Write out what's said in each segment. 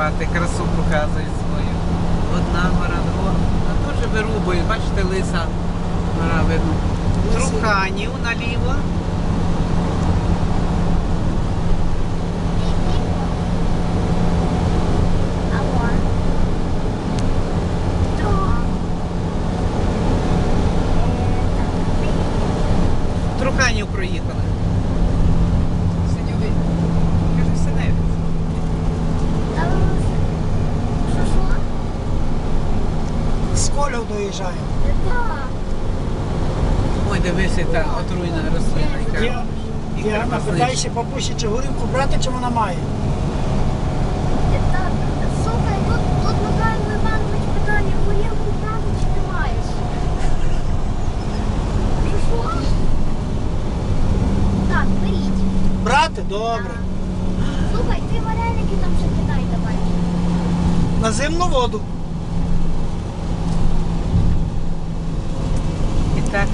фотографувати, красу показує свою. Одна гора, друга. А теж вирубує, бачите, лиса гора видно. Труханів наліво. Алло. Да. Труханів проїхали. Синьовий. Каже, синевець. Та що що? Колів доїжджаємо. Ой, дивися, та отруйна рослина. яка. Я, І я карпасничка. питаюся бабусі, чи горілку брати, чи вона має. Слухай, тут, тут Михайло Іванович питає, горілку брати чи ти маєш? Що що? Так, беріть. Брати? Добре. Слухай, ти вареники там ще кидай давай. На зимну воду. І так,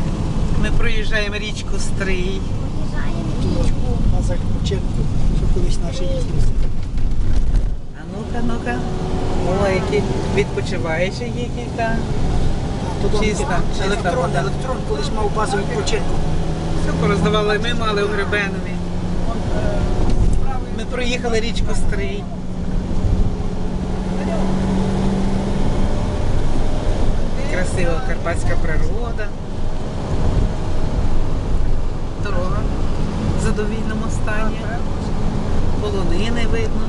ми проїжджаємо річку Стрий. Виїжджаємо річку. На закупчинку, що колись наші їздили. А ну-ка, ну-ка. О, які відпочиваючі є кілька. Чиста електрон, електрон колись мав базу відпочинку. Все пороздавали ми, мали у Гребенові. Ми проїхали річку Стрий. Красива карпатська природа. Задовільному стані. Полонини видно.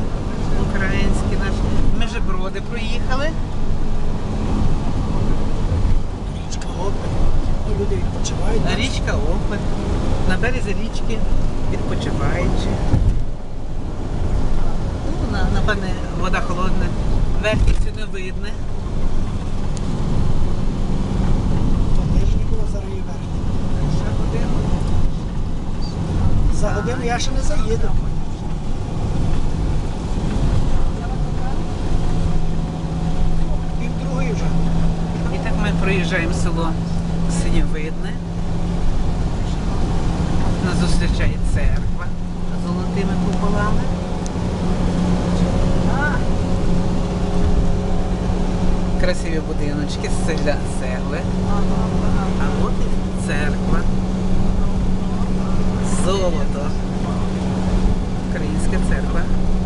Українські наші. Межиброди проїхали. Річка Опель. І люди відпочивають. Річка Опель. На березі річки відпочиваючи. Ну, напевне, вода холодна. Верхівцю не видно. За годину я ще не заїду. Пів другої вже. І так ми проїжджаємо село Синьовидне. Нас зустрічає церква з золотими куполами. Красиві будиночки з селя цегли. А от і церква. Церква.